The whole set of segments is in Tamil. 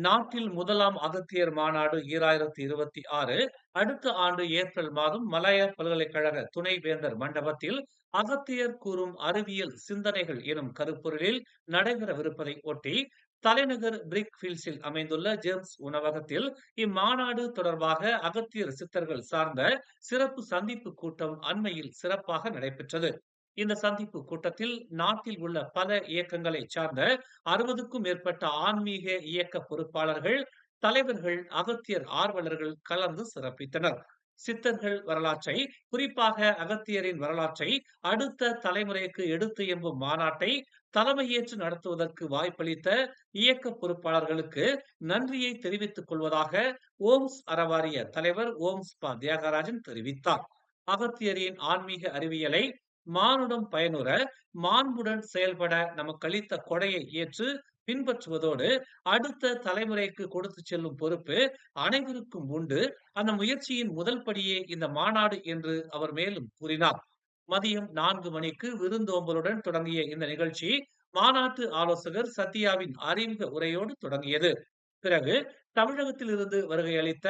நாட்டில் முதலாம் அகத்தியர் மாநாடு ஈராயிரத்தி இருபத்தி ஆறு அடுத்த ஆண்டு ஏப்ரல் மாதம் மலாயா பல்கலைக்கழக துணைவேந்தர் மண்டபத்தில் அகத்தியர் கூறும் அறிவியல் சிந்தனைகள் எனும் கருப்பொருளில் நடைபெறவிருப்பதை ஒட்டி தலைநகர் பிரிக் ஃபீல்ஸில் அமைந்துள்ள ஜேம்ஸ் உணவகத்தில் இம்மாநாடு தொடர்பாக அகத்தியர் சித்தர்கள் சார்ந்த சிறப்பு சந்திப்பு கூட்டம் அண்மையில் சிறப்பாக நடைபெற்றது. இந்த சந்திப்பு கூட்டத்தில் நாட்டில் உள்ள பல இயக்கங்களை சார்ந்த அறுபதுக்கும் மேற்பட்ட ஆன்மீக இயக்க பொறுப்பாளர்கள் தலைவர்கள் அகத்தியர் ஆர்வலர்கள் கலந்து சிறப்பித்தனர். சித்தர்கள் வரலாற்றை குறிப்பாக அகத்தியரின் வரலாற்றை அடுத்த தலைமுறைக்கு எடுத்து எம்பும் மாநாட்டை தலைமையேற்று நடத்துவதற்கு வாய்ப்பளித்த இயக்க பொறுப்பாளர்களுக்கு நன்றியை தெரிவித்துக் கொள்வதாக ஓம்ஸ் அறவாரிய தலைவர் ஓம்ஸ் பா தியாகராஜன் தெரிவித்தார். அகத்தியரின் ஆன்மீக அறிவியலை மானுடம் பயனுற மாண்புடன் செயல்பட நமக்கு அளித்த கொடையை ஏற்று பின்பற்றுவதோடு அடுத்த தலைமுறைக்கு கொடுத்து செல்லும் பொறுப்பு அனைவருக்கும் உண்டு. அந்த முயற்சியின் முதல் படியே இந்த மாநாடு என்று அவர் மேலும் கூறினார். மதியம் நான்கு மணிக்கு விருந்தோம்பலுடன் தொடங்கிய இந்த நிகழ்ச்சி மாநாட்டு ஆலோசகர் சத்யாவின் அறிமுக உரையோடு தொடங்கியது. பிறகு தமிழகத்தில் இருந்து வருகை அளித்த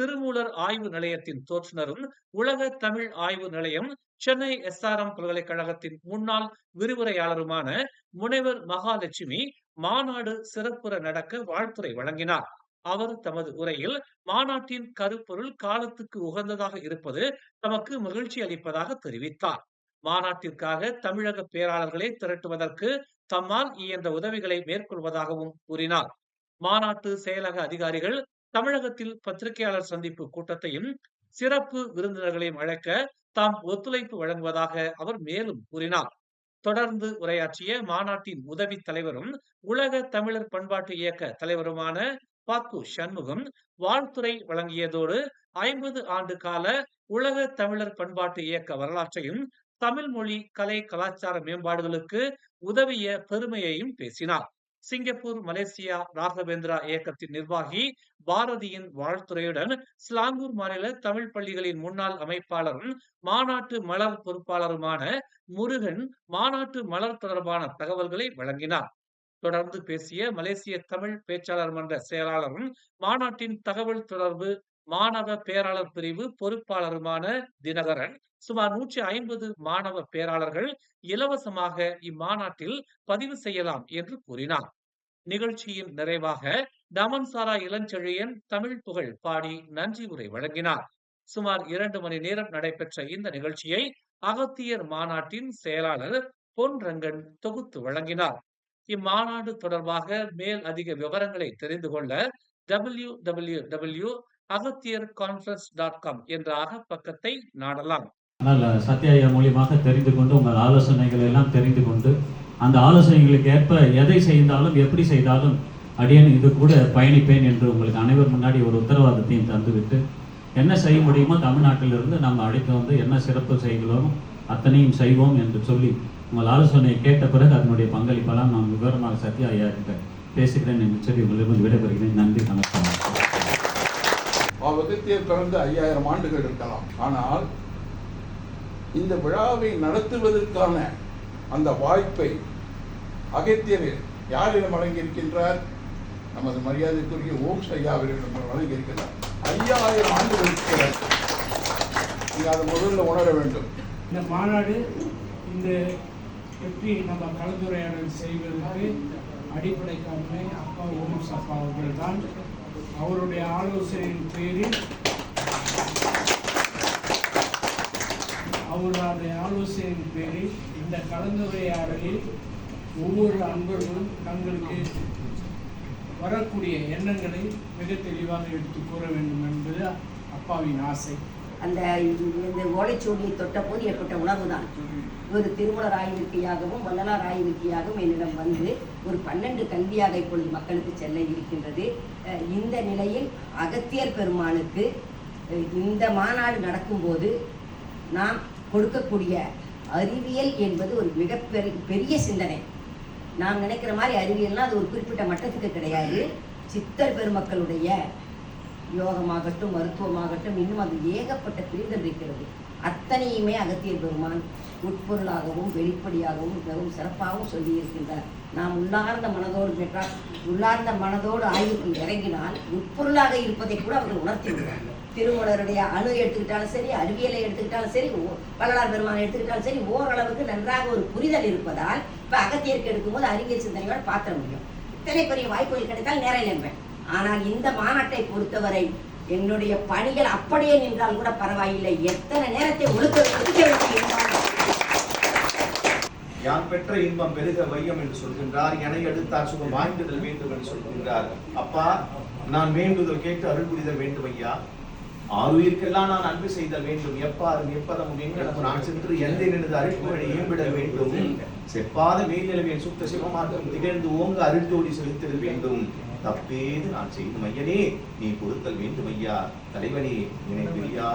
திருமூலர் ஆய்வு நிலையத்தின் தோற்றுநரும் உலக தமிழ் ஆய்வு நிலையம் சென்னை எஸ்ஆர்எம் பல்கலைக்கழகத்தின் முன்னாள் விரிவுரையாளருமான முனைவர் மகாலட்சுமி மாநாடு சிறப்புற நடக்க வாழ்த்துரை வழங்கினார். அவர் தமது உரையில் மாநாட்டின் கருப்பொருள் காலத்துக்கு உகந்ததாக இருப்பது தமக்கு மகிழ்ச்சி அளிப்பதாக தெரிவித்தார். மாநாட்டிற்காக தமிழக பேராளர்களை திரட்டுவதற்கு தம்மால் இயன்ற உதவிகளை மேற்கொள்வதாகவும் கூறினார். மாநாட்டு செயலக அதிகாரிகள் தமிழகத்தில் பத்திரிகையாளர் சந்திப்பு கூட்டத்தையும் சிறப்பு விருந்தினர்களையும் அழைக்க தாம் ஒத்துழைப்பு வழங்குவதாக அவர் மேலும் கூறினார். தொடர்ந்து உரையாற்றிய மாநாட்டின் உதவி தலைவரும் உலக தமிழர் பண்பாட்டு இயக்க தலைவருமான பாக்கு சண்முகம் வாழ்த்துறை வழங்கியதோடு ஐம்பது ஆண்டு கால உலக தமிழர் பண்பாட்டு இயக்க வரலாற்றையும் தமிழ் மொழி கலை கலாச்சார மேம்பாடுகளுக்கு உதவிய பெருமையையும் பேசினார். சிங்கப்பூர் மலேசியா ராகவேந்திரா இயக்கத்தின் நிர்வாகி பாரதியின் வாழ்த்துறையுடன் ஸ்லாங்கூர் மாநில தமிழ் பள்ளிகளின் முன்னாள் அமைப்பாளரும் மாநாட்டு மலர் பொறுப்பாளருமான முருகன் மாநாட்டு மலர் தொடர்பான தகவல்களை வழங்கினார். தொடர்ந்து பேசிய மலேசிய தமிழ் பேச்சாளர் மன்ற செயலாளரும் மாநாட்டின் தகவல் தொடர்பு மாணவ பேராளர் பிரிவு பொறுப்பாளருமான தினகரன் சுமார் நூற்றி ஐம்பது மாணவ பேராளர்கள் இலவசமாக இம்மாநாட்டில் பதிவு செய்யலாம் என்று கூறினார். நிகழ்ச்சியின் நிறைவாக டமன்சாரா இளஞ்செழியன் தமிழ் புகழ் பாடி நன்றி உரை வழங்கினார். சுமார் இரண்டு மணி நேரம் நடைபெற்ற இந்த நிகழ்ச்சியை அகத்தியர் மாநாட்டின் செயலாளர் பொன் ரங்கன் தொகுத்து வழங்கினார். இம்மாநாடு தொடர்பாக மேல் அதிக விவரங்களை தெரிந்து கொள்ள W W W Agathiyar conference dot com என்ற அகப்பக்கத்தை நாடலாம். ஆனால் சத்யாயா மூலியமாக தெரிந்து கொண்டு உங்கள் ஆலோசனைகள் எல்லாம் தெரிந்து கொண்டு அந்த ஆலோசனைகளுக்கு ஏற்ப எதை செய்தாலும் எப்படி செய்தாலும் அடியேன் இது கூட பயணிப்பேன் என்று உங்களுக்கு அனைவர் முன்னாடி ஒரு உத்தரவாதத்தையும் தந்துவிட்டு என்ன செய்ய முடியுமோ தமிழ்நாட்டிலிருந்து நம்ம அழைத்து வந்து என்ன சிறப்பு செய்கிறோம் அத்தனையும் செய்வோம் என்று சொல்லி உங்கள் ஆலோசனையை கேட்ட பிறகு அதனுடைய பங்களிப்பெல்லாம் நான் விவரமாக சத்யா ஐயா கிட்ட பேசுகிறேன் என்று சொல்லி உங்களிடம் விடைபெறுகிறேன். நன்றி வணக்கம். அகத்தியர் பிறந்து ஐயாயிரம் ஆண்டுகள் இருக்கலாம். ஆனால் இந்த விழாவை நடத்துவதற்கான அந்த வாய்ப்பை அகத்தியர் யாரிடம் வழங்கியிருக்கின்றார்? நமது மரியாதைக்குரிய ஓம்ஸ் ஐயாவிடம் வழங்கியிருக்கிறார். ஐயாயிரம் ஆண்டுகளுக்கு நீங்கள் அதை முதல்ல உணர வேண்டும். இந்த மாநாடு இந்த எப்படி நம்ம கலந்துரையாடல் செய்வதற்கு அடிப்படை காரணமே அப்பா ஓம் அப்பா அவர்கள் தான் அவருடைய ஆலோசனையின் பேரில் அவருடைய ஆலோசனையின் பேரில் இந்த கலந்துரையாடலில் ஒவ்வொரு அன்பர்களும் தங்களுக்கு வரக்கூடிய எண்ணங்களை மிக தெளிவாக எடுத்து கூற வேண்டும் என்பது அப்பாவின் ஆசை. அந்த இந்த ஓலைச்சோடியை தொட்டபோது ஏற்பட்ட உணர்வு தான் ஒரு திருமண ஆய்விற்கையாகவும் வல்லனா ஆய்விற்கையாகவும் என்னிடம் வந்து ஒரு பன்னெண்டு கல்வியாக இப்பொழுது மக்களுக்கு செல்ல இருக்கின்றது. இந்த நிலையில் அகத்தியர் பெருமானுக்கு இந்த மாநாடு நடக்கும்போது நாம் கொடுக்கக்கூடிய அறிவியல் என்பது ஒரு மிகப்பெரிய பெரிய சிந்தனை. நாம் நினைக்கிற மாதிரி அறிவியல்னா அது ஒரு குறிப்பிட்ட மட்டத்துக்கு கிடையாது. சித்தர் பெருமக்களுடைய யோகமாகட்டும் மருத்துவமாகட்டும் இன்னும் அது ஏகப்பட்ட பிரிவுகள் இருக்கிறது. அத்தனையுமே அகத்தியர் பெருமான் உட்பொருளாகவும் வெளிப்படையாகவும் மிகவும் சிறப்பாகவும் சொல்லியிருக்கின்றார். நாம் உள்ளார்ந்த மனதோடு பெற்றால் உள்ளார்ந்த மனதோடு ஆய்வுக்குள் இறங்கினால் உட்பொருளாக இருப்பதை கூட அவர்கள் உணர்த்தி விடுவார்கள் திருமூலருடைய அணு எடுத்துக்கிட்டாலும் சரி அறிவியலை எடுத்துக்கிட்டாலும் சரி ஓ- வள்ளலார் பெருமானை எடுத்துக்கிட்டாலும் சரி ஓரளவுக்கு நன்றாக ஒரு புரிதல் இருப்பதால் இப்போ அகத்தியருக்கு எடுக்கும்போது அறிவியல் சிந்தனையோடு பார்த்த முடியும். இத்தனை பெரிய வாய்ப்புகள் கிடைத்தால் நேரில் என்பேன் ஆனால் இந்த மாநாட்டை பொறுத்தவரை என்னுடைய பணிகள் அப்படியே நின்றால் கூட பரவாயில்லை. எத்தனை நேரத்தை ஒழுக்க ஒதுக்க பெற்ற இன்பம் பெருக வையம் என்று சொல்கின்றார். என எடுத்தார் சுகம் வாய்ந்ததல் வேண்டும் என்று சொல்கின்றார். அப்பா நான் வேண்டுதல் கேட்டு அருள் புரிதல் வேண்டும் ஐயா. ஆறுயிர்க்கெல்லாம் நான் அன்பு செய்தல் வேண்டும். எப்பாரும் எப்பதமும் எங்கடமும் நான் சென்று எந்த நினைந்து அருட்புகழை ஏம்பிடல் வேண்டும். செப்பாத மேல்நிலவின் சுத்த சிவமார்க்கம் திகழ்ந்து ஓங்க அருள்தோடி செலுத்திடல் வேண்டும். தப்பேது நான் செய்து ஐயனே நீ பொறுத்தல் வேண்டும் ஐயா. தலைவனே என்னை வேண்டும்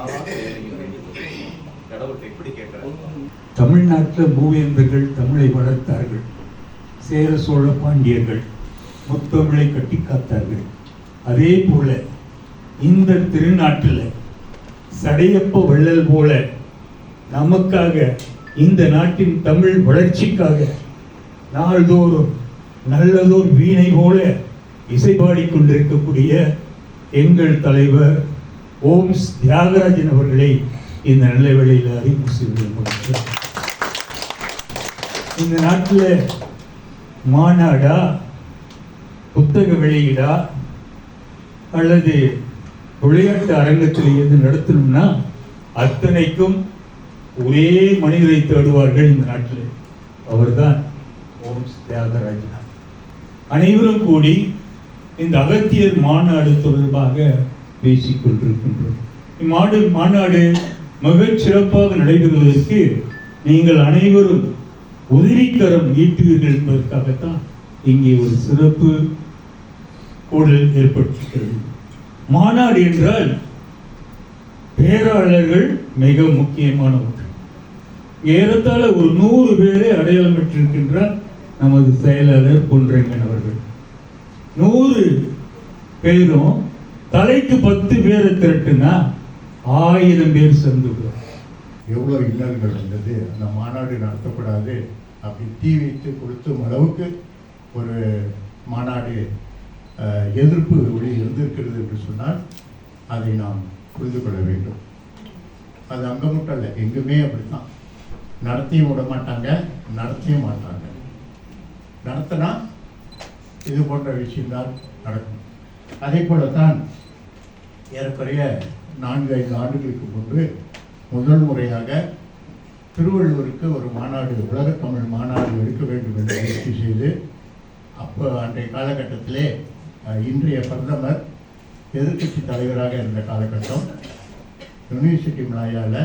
கடவுள்கிட்ட எப்படி கேட்கிறேன் தமிழ்நாட்டில் மூவேந்தர்கள் தமிழை வளர்த்தார்கள். சேர சோழ பாண்டியர்கள் முத்தமிழை கட்டி காத்தார்கள். அதே போல இந்த திருநாட்டில் சடையப்ப வள்ளல் போல நமக்காக இந்த நாட்டின் தமிழ் வளர்ச்சிக்காக நாள்தோறும் நல்லதோர் வீணை போல இசை பாடிக்கொண்டிருக்கக்கூடிய எங்கள் தலைவர் ஓம்ஸ் தியாகராஜன் அவர்களை இந்த நல்ல வேளையில் அறிமுக செய்வது இந்த நாட்டில் மாநாடா புத்தக வெளியீடா அல்லது விளையாட்டு அரங்கத்தில் எது நடத்தணும்னா அத்தனைக்கும் ஒரே மனிதரை தேடுவார்கள் இந்த நாட்டில். அவர்தான் ஓம் தியாகராஜனா அனைவரும் கூடி இந்த அகத்தியர் மாநாடு தொடர்பாக பேசிக் கொண்டிருக்கின்றோம். இம்மாடு மாநாடு மிகச் சிறப்பாக நடைபெறுவதற்கு நீங்கள் அனைவரும் உதவிக்கரம் ஈட்டுவீர்கள் என்பதற்காகத்தான் இங்கே ஒரு சிறப்பு கூடல் ஏற்பட்டிருக்கிறது. மாநாடு என்றால் பேராளர்கள் மிக முக்கியமான ஒன்று. ஏறத்தாழ ஒரு நூறு பேரை அடையாளம் பெற்றிருக்கின்றார் நமது செயலாளர் பொன்றைங்கன் அவர்கள். நூறு பேரும் தலைக்கு பத்து பேரை திரட்டுனா ஆயிரம் பேர் சேர்ந்து எவ்வளோ இல்லங்கள் இருந்தது அந்த மாநாடு நடத்தப்படாது அப்படி தீ வைத்து கொடுத்தும் அளவுக்கு ஒரு மாநாடு எதிர்ப்பு ஒளி இருந்திருக்கிறது என்று சொன்னால் அதை நாம் புரிந்து கொள்ள வேண்டும். அது அங்கே மட்டும் இல்லை எங்குமே அப்படித்தான். நடத்தியும் விட மாட்டாங்க நடத்தியும் மாட்டாங்க. நடத்தினா இது போன்ற விஷயம்தான் நடக்கும். அதே போலத்தான் ஏறக்குறைய நான்கு ஐந்து ஆண்டுகளுக்கு முன்பு முதல் முறையாக திருவள்ளுவருக்கு ஒரு மாநாடு உலகத்தமிழ் மாநாடு எடுக்க வேண்டும் என்று முயற்சி செய்து அப்போ அன்றைய காலகட்டத்திலே இன்றைய பிரதமர் எதிர்க்கட்சி தலைவராக இருந்த காலகட்டம் யூனிவர்சிட்டி மலாயால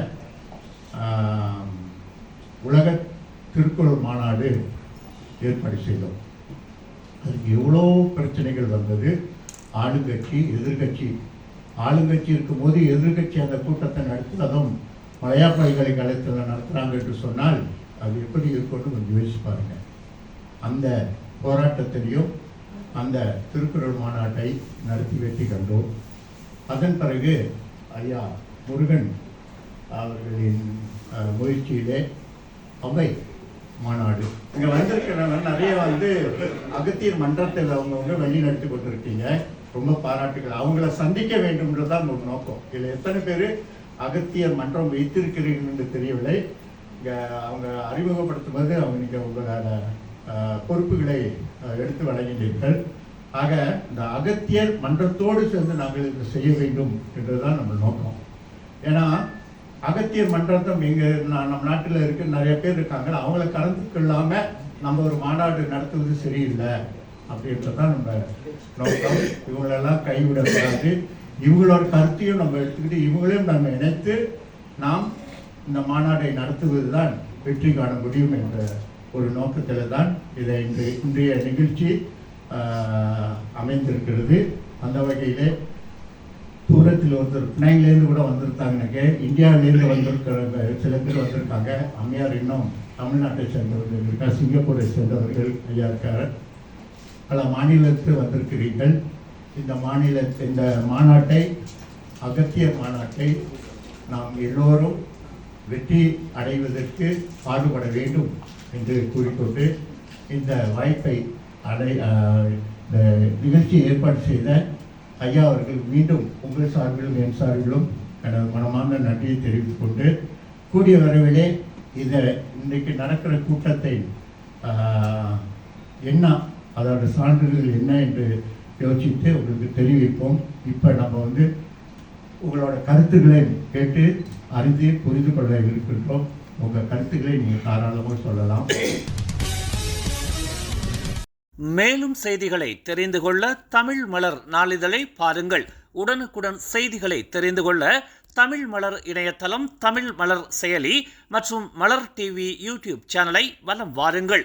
உலக திருக்குறள் மாநாடு ஏற்பாடு செய்தோம். அதுக்கு எவ்வளோ பிரச்சனைகள் வந்தது ஆளுங்கட்சி எதிர்க்கட்சி ஆளுங்கட்சி இருக்கும்போது எதிர்க்கட்சி அந்த கூட்டத்தை நடத்துவதும் மலையா பல்கலைக்கழகத்தில் நடத்துகிறாங்க என்று சொன்னால் அது எப்படி இருக்கும்னு கொஞ்சம் யோசிச்சு பாருங்கள் அந்த போராட்டத்திலையும் அந்த திருக்குறள் மாநாட்டை நடத்தி வெற்றி கண்டோம். அதன் பிறகு ஐயா முருகன் அவர்களின் முயற்சியிலே அவை மாநாடு. இங்கே வந்திருக்கிறவங்க நிறைய வந்து அகத்தியர் மன்றத்தில் அவங்கவுங்க வழி நடத்தி கொண்டிருக்கீங்க ரொம்ப பாராட்டுகள். அவங்கள சந்திக்க வேண்டும்ன்றதான் ஒரு நோக்கம். இதில் எத்தனை பேர் அகத்தியர் மன்றம் வைத்திருக்கிறீர்கள் என்று தெரியவில்லை. இங்கே அவங்க அறிமுகப்படுத்தும் போது அவங்க நீங்கள் உங்களோட பொறுப்புகளை எடுத்து வழங்கினீர்கள். ஆக இந்த அகத்தியர் மன்றத்தோடு சேர்ந்து நாங்கள் இதை செய்ய வேண்டும் என்றுதான் நம்ம நோக்கம். ஏன்னா அகத்தியர் மன்றத்தம் இங்கே நம்ம நாட்டில் இருக்க நிறைய பேர் இருக்காங்க. அவங்கள கலந்து கொள்ளாமல் நம்ம ஒரு மாநாடு நடத்துவது சரியில்லை. அப்படின்றதான் நம்ம நோக்கம்? இவங்களெல்லாம் கைவிடக்கூடாது. இவங்களோட கருத்தையும் நம்ம எடுத்துக்கிட்டு இவங்களையும் நம்ம இணைத்து நாம் இந்த மாநாட்டை நடத்துவது தான் வெற்றி காண முடியும் என்ற ஒரு நோக்கத்தில் தான் இதை இன்று இன்றைய நிகழ்ச்சி அமைந்திருக்கிறது. அந்த வகையிலே தூரத்தில் ஒருத்தர் பிணையிலேருந்து கூட வந்திருக்காங்க இந்தியாவிலேருந்து வந்திருக்கிறவங்க சில பேர் வந்திருக்காங்க. அம்மையார் இன்னும் தமிழ்நாட்டை சேர்ந்தவர்கள் இருக்கா சிங்கப்பூரை சேர்ந்தவர்கள் ஐயா இருக்கார். பல மாநிலத்து வந்திருக்கிறீர்கள். இந்த மாநில இந்த மாநாட்டை அகத்திய மாநாட்டை நாம் எல்லோரும் வெற்றி அடைவதற்கு பாடுபட வேண்டும் என்று கூறிக்கொண்டு இந்த வாய்ப்பை அடை இந்த நிகழ்ச்சியை ஏற்பாடு செய்த ஐயா அவர்கள் மீண்டும் உங்கள் சார்பிலும் என் சார்பிலும் எனது மனமார்ந்த நன்றியை தெரிவித்துக் கொண்டு கூடிய வரவிலே இதை இன்றைக்கு நடக்கிற கூட்டத்தை என்ன அதோட சான்றுகள் என்ன என்று யோசித்து உங்களுக்கு தெரிவிப்போம். இப்போ நம்ம வந்து உங்களோட கருத்துக்களை கேட்டு அறிந்து புரிந்து கொள்ள இருக்கின்றோம். உங்கள் கருத்துக்களை நீங்கள் தாராளமாக சொல்லலாம். மேலும் செய்திகளை தெரிந்து கொள்ள தமிழ் மலர் நாளிதழை பாருங்கள். உடனுக்குடன் செய்திகளை தெரிந்து கொள்ள தமிழ் மலர் இணையதளம் தமிழ் மலர் செயலி மற்றும் மலர் டிவி யூடியூப் சேனலை வலம் வாருங்கள்.